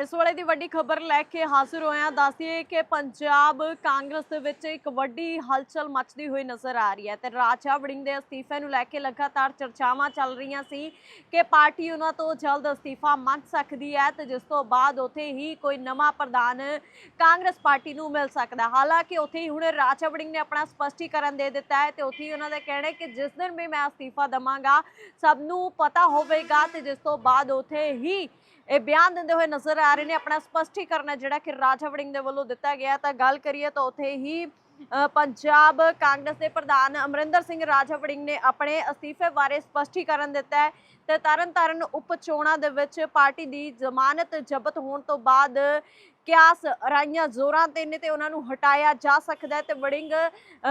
ਇਸ ਵੇਲੇ ਦੀ ਵੱਡੀ ਖਬਰ ਲੈ ਕੇ ਹਾਜ਼ਰ ਹੋਇਆ ਹਾਂ। ਕਿ ਪੰਜਾਬ ਕਾਂਗਰਸ ਦੇ ਵਿੱਚ ਇੱਕ ਵੱਡੀ ਹਲਚਲ ਮੱਚਦੀ ਹੋਈ ਨਜ਼ਰ ਆ ਰਹੀ ਹੈ ਤੇ ਰਾਜਾ ਵੜਿੰਗ ਦੇ ਅਸਤੀਫੇ ਨੂੰ ਲੈ ਕੇ ਲਗਾਤਾਰ ਚਰਚਾਵਾਂ ਚੱਲ ਰਹੀਆਂ ਸੀ ਕਿ ਪਾਰਟੀ ਉਹਨਾਂ ਤੋਂ ਜਲਦ ਅਸਤੀਫਾ ਮੰਗ ਸਕਦੀ ਹੈ ਤੇ ਜਿਸ ਤੋਂ ਬਾਅਦ ਉੱਥੇ ਹੀ ਕੋਈ ਨਵਾਂ ਪ੍ਰਧਾਨ ਕਾਂਗਰਸ ਪਾਰਟੀ ਨੂੰ ਮਿਲ ਸਕਦਾ। ਹਾਲਾਂਕਿ ਉੱਥੇ ਹੀ ਹੁਣ ਰਾਜਾ ਵੜਿੰਗ ਨੇ ਆਪਣਾ ਸਪਸ਼ਟੀਕਰਨ ਦੇ ਦਿੱਤਾ ਹੈ ਤੇ ਉੱਥੇ ਹੀ ਉਹਨਾਂ ਦਾ ਕਹਿਣਾ ਹੈ ਕਿ ਜਿਸ ਦਿਨ ਵੀ ਮੈਂ ਅਸਤੀਫਾ ਦਵਾਂਗਾ, ਸਭ ਨੂੰ ਪਤਾ ਹੋਵੇਗਾ ਤੇ ਜਿਸ ਤੋਂ ਬਾਅਦ ਉੱਥੇ ਹੀ ਇਹ ਬਿਆਨ ਦਿੰਦੇ ਹੋਏ ਨਜ਼ਰ ਆ ਰਹੇ ਨੇ, ਆਪਣਾ ਸਪਸ਼ਟੀਕਰਨ ਜਿਹੜਾ ਕਿ ਰਾਜਾ ਵੜਿੰਗ ਦੇ ਵੱਲੋਂ ਦਿੱਤਾ ਗਿਆ ਤਾਂ ਗੱਲ ਕਰੀਏ ਤਾਂ ਉੱਥੇ ਹੀ ਪੰਜਾਬ ਕਾਂਗਰਸ ਦੇ ਪ੍ਰਧਾਨ ਅਮਰਿੰਦਰ ਸਿੰਘ ਰਾਜਾ ਵੜਿੰਗ ਨੇ ਆਪਣੇ ਅਸਤੀਫੇ ਬਾਰੇ ਸਪਸ਼ਟੀਕਰਨ ਦਿੱਤਾ ਹੈ ਤੇ ਤਰਨਤਾਰਨ ਉਪ ਚੋਣਾਂ ਦੇ ਵਿੱਚ ਪਾਰਟੀ ਦੀ ਜ਼ਮਾਨਤ ਜ਼ਬਤ ਹੋਣ ਤੋਂ ਬਾਅਦ ਕਿਆਸ ਰਾਈਆਂ ਜ਼ੋਰਾਂ ਤੇ ਨੇ ਤੇ ਉਹਨਾਂ ਨੂੰ ਹਟਾਇਆ ਜਾ ਸਕਦਾ ਹੈ ਤੇ ਵੜਿੰਗ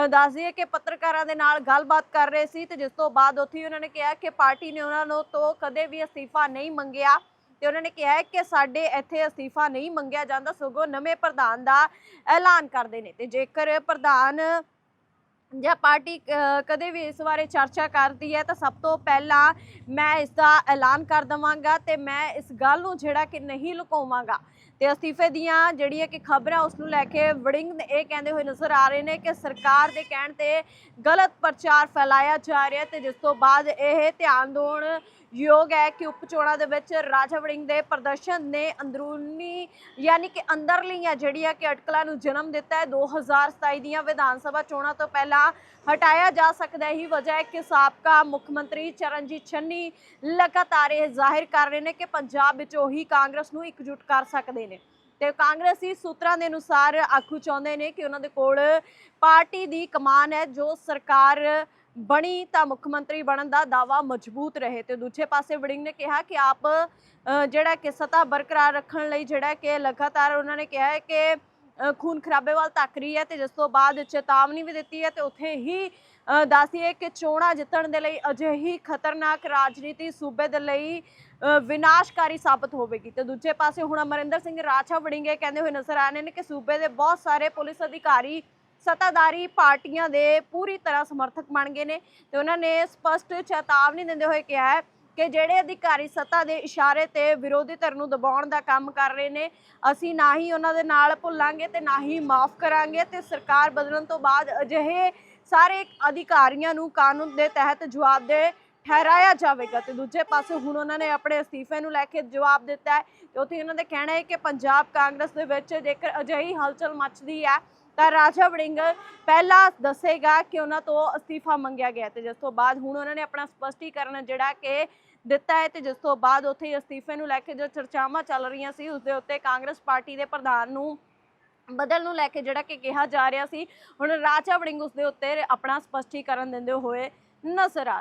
ਦੱਸਦੀ ਹੈ ਕਿ ਪੱਤਰਕਾਰਾਂ ਦੇ ਨਾਲ ਗੱਲਬਾਤ ਕਰ ਰਹੇ ਸੀ ਤੇ ਜਿਸ ਤੋਂ ਬਾਅਦ ਉੱਥੇ ਹੀ ਉਹਨਾਂ ਨੇ ਕਿਹਾ ਕਿ ਪਾਰਟੀ ਨੇ ਉਹਨਾਂ ਨੂੰ ਤੋਂ ਕਦੇ ਵੀ ਅਸਤੀਫਾ ਨਹੀਂ ਮੰਗਿਆ। ਤੇ ਉਹਨਾਂ ਨੇ ਕਿਹਾ ਕਿ ਸਾਡੇ ਇੱਥੇ ਅਸਤੀਫਾ ਨਹੀਂ ਮੰਗਿਆ ਜਾਂਦਾ, ਸਗੋਂ ਨਵੇਂ ਪ੍ਰਧਾਨ ਦਾ ਐਲਾਨ ਕਰਦੇ ਨੇ। ਤੇ ਜੇਕਰ ਪ੍ਰਧਾਨ ਜਾਂ ਪਾਰਟੀ ਕਦੇ ਵੀ ਇਸ ਬਾਰੇ ਚਰਚਾ ਕਰਦੀ ਹੈ, ਤਾਂ ਸਭ ਤੋਂ ਪਹਿਲਾਂ ਮੈਂ ਇਸ ਦਾ ਐਲਾਨ ਕਰ ਦਵਾਂਗਾ ਤੇ ਮੈਂ ਇਸ ਗੱਲ ਨੂੰ ਜਿਹੜਾ ਕਿ ਨਹੀਂ ਲੁਕਾਵਾਂਗਾ। ਤੇ ਅਸਤੀਫੇ ਦੀਆਂ ਜਿਹੜੀਆਂ ਕਿ ਖਬਰਾਂ ਉਸ ਨੂੰ ਲੈ ਕੇ ਵੜਿੰਗ ਇਹ ਕਹਿੰਦੇ ਹੋਏ ਨਜ਼ਰ ਆ ਰਹੇ ਨੇ ਕਿ ਸਰਕਾਰ ਦੇ ਕਹਿਣ ਤੇ ਗਲਤ ਪ੍ਰਚਾਰ ਫੈਲਾਇਆ ਜਾ ਰਿਹਾ ਤੇ ਜਿਸ ਤੋਂ ਬਾਅਦ ਇਹ ਧਿਆਨ ਦੇਣ ਯੋਗ ਹੈ ਕਿ ਉਪ ਚੋਣਾਂ ਦੇ ਵਿੱਚ ਰਾਜਾ ਵੜਿੰਗ ਦੇ ਪ੍ਰਦਰਸ਼ਨ ਨੇ ਅੰਦਰੂਨੀ ਯਾਨੀ ਕਿ ਅੰਦਰਲੀਆਂ ਜਿਹੜੀਆਂ ਕਿ ਅਟਕਲਾਂ ਨੂੰ ਜਨਮ ਦਿੱਤਾ ਹੈ 2027 ਦੀਆਂ ਵਿਧਾਨ ਸਭਾ ਚੋਣਾਂ ਤੋਂ ਪਹਿਲਾਂ ਹਟਾਇਆ ਜਾ ਸਕਦਾ ਹੀ। ਵਜ੍ਹਾ ਹੈ ਕਿ ਸਾਬਕਾ ਮੁੱਖ ਮੰਤਰੀ ਚਰਨਜੀਤ ਚੰਨੀ ਲਗਾਤਾਰ ਇਹ ਜ਼ਾਹਿਰ ਕਰ ਰਹੇ ਨੇ ਕਿ ਪੰਜਾਬ ਵਿੱਚ ਉਹੀ ਕਾਂਗਰਸ ਨੂੰ ਇਕਜੁੱਟ ਕਰ ਸਕਦੇ ਨੇ। ਤੇ ਕਾਂਗਰਸੀ ਸੂਤਰਾਂ ਦੇ ਅਨੁਸਾਰ ਆਖੂ ਚਾਹੁੰਦੇ ਨੇ ਕਿ ਉਹਨਾਂ ਦੇ ਕੋਲ ਪਾਰਟੀ ਦੀ ਕਮਾਨ ਹੈ, ਜੋ ਸਰਕਾਰ ਬਣੀ ਤਾਂ ਮੁੱਖ ਮੰਤਰੀ ਬਣਨ ਦਾ ਦਾਵਾ ਮਜ਼ਬੂਤ ਰਹੇ ਤੇ ਦੂਜੇ ਪਾਸੇ ਵੜਿੰਗ ਨੇ ਕਿਹਾ ਕਿ ਆਪ ਜਿਹੜਾ ਕਿ ਸਤਾ ਬਰਕਰਾਰ ਰੱਖਣ ਲਈ ਜਿਹੜਾ ਕਿ ਲਗਾਤਾਰ ਉਹਨਾਂ ਨੇ ਕਿਹਾ ਹੈ ਕਿ ਖੂਨ ਖਰਾਬੇ ਵੱਲ ਤੱਕ ਰਹੀ ਹੈ ਤੇ ਜਿਸ ਤੋਂ ਬਾਅਦ ਚੇਤਾਵਨੀ ਵੀ ਦਿੱਤੀ ਹੈ ਤੇ ਉੱਥੇ ਹੀ ਅ, ਦੱਸੀਏ ਕਿ ਚੋਣਾਂ ਜਿੱਤਣ ਦੇ ਲਈ ਅਜਿਹੀ ਖਤਰਨਾਕ ਰਾਜਨੀਤੀ ਸੂਬੇ ਦੇ ਲਈ ਵਿਨਾਸ਼ਕਾਰੀ ਸਾਬਤ ਹੋਵੇਗੀ ਤੇ ਦੂਜੇ ਪਾਸੇ ਹੁਣ ਅਮਰਿੰਦਰ ਸਿੰਘ ਰਾਜਾ ਵੜਿੰਗੇ ਕਹਿੰਦੇ ਹੋਏ ਨਜ਼ਰ ਆ ਰਹੇ ਨੇ ਕਿ ਸੂਬੇ ਦੇ ਬਹੁਤ ਸਾਰੇ ਪੁਲਿਸ ਅਧਿਕਾਰੀ ਸੱਤਾਧਾਰੀ ਪਾਰਟੀਆਂ ਦੇ ਪੂਰੀ ਤਰ੍ਹਾਂ ਸਮਰਥਕ ਬਣ ਗਏ ਨੇ ਤੇ ਉਹਨਾਂ ਨੇ ਸਪਸ਼ਟ ਚੇਤਾਵਨੀ ਦਿੰਦੇ ਹੋਏ ਕਿਹਾ ਹੈ ਕਿ ਜਿਹੜੇ ਅਧਿਕਾਰੀ ਸੱਤਾ ਦੇ ਇਸ਼ਾਰੇ ਤੇ ਵਿਰੋਧੀ ਧਿਰ ਨੂੰ ਦਬਾਉਣ ਦਾ ਕੰਮ ਕਰ ਰਹੇ ਨੇ, ਅਸੀਂ ਨਾ ਹੀ ਉਹਨਾਂ ਦੇ ਨਾਲ ਭੁੱਲਾਂਗੇ ਤੇ ਨਾ ਹੀ ਮਾਫ ਕਰਾਂਗੇ ਤੇ ਸਰਕਾਰ ਬਦਲਣ ਤੋਂ ਬਾਅਦ ਅਜਿਹੇ ਸਾਰੇ ਅਧਿਕਾਰੀਆਂ ਨੂੰ ਕਾਨੂੰਨ ਦੇ ਤਹਿਤ ਜਵਾਬਦੇਹ ਠਹਿਰਾਇਆ ਜਾਵੇਗਾ। ਤੇ ਦੂਜੇ ਪਾਸੇ ਹੁਣ ਉਹਨਾਂ ਨੇ ਆਪਣੇ ਅਸਤੀਫੇ ਨੂੰ ਲੈ ਕੇ ਜਵਾਬ ਦਿੱਤਾ ਹੈ ਤੇ ਉੱਥੇ ਉਹਨਾਂ ਦਾ ਕਹਿਣਾ ਹੈ ਕਿ ਪੰਜਾਬ ਕਾਂਗਰਸ ਦੇ ਵਿੱਚ ਜੇਕਰ ਅਜਿਹੀ ਹਲਚਲ ਮੱਚਦੀ ਹੈ ਤਾਂ ਰਾਜਾ ਵੜਿੰਗ ਪਹਿਲਾਂ ਦੱਸੇਗਾ ਕਿ ਉਹਨਾਂ ਤੋਂ ਅਸਤੀਫਾ ਮੰਗਿਆ ਗਿਆ ਤੇ ਜਿਸ ਤੋਂ ਬਾਅਦ ਹੁਣ ਉਹਨਾਂ ਨੇ ਆਪਣਾ ਸਪਸ਼ਟੀਕਰਨ ਜਿਹੜਾ ਕਿ ਦਿੱਤਾ ਹੈ ਤੇ ਜਿਸ ਤੋਂ ਬਾਅਦ ਉੱਥੇ ਅਸਤੀਫੇ ਨੂੰ ਲੈ ਕੇ ਜੋ ਚਰਚਾਵਾਂ ਚੱਲ ਰਹੀਆਂ ਸੀ ਉਸ ਦੇ ਉੱਤੇ ਕਾਂਗਰਸ ਪਾਰਟੀ ਦੇ ਪ੍ਰਧਾਨ ਨੂੰ ਬਦਲ ਨੂੰ ਲੈ ਕੇ ਜਿਹੜਾ ਕਿ ਕਿਹਾ ਜਾ ਰਿਹਾ ਸੀ। ਹੁਣ ਰਾਜਾ ਵੜਿੰਗ ਉਸ ਦੇ ਉੱਤੇ ਆਪਣਾ ਸਪਸ਼ਟੀਕਰਨ ਦਿੰਦੇ ਹੋਏ ਨਜ਼ਰ ਆ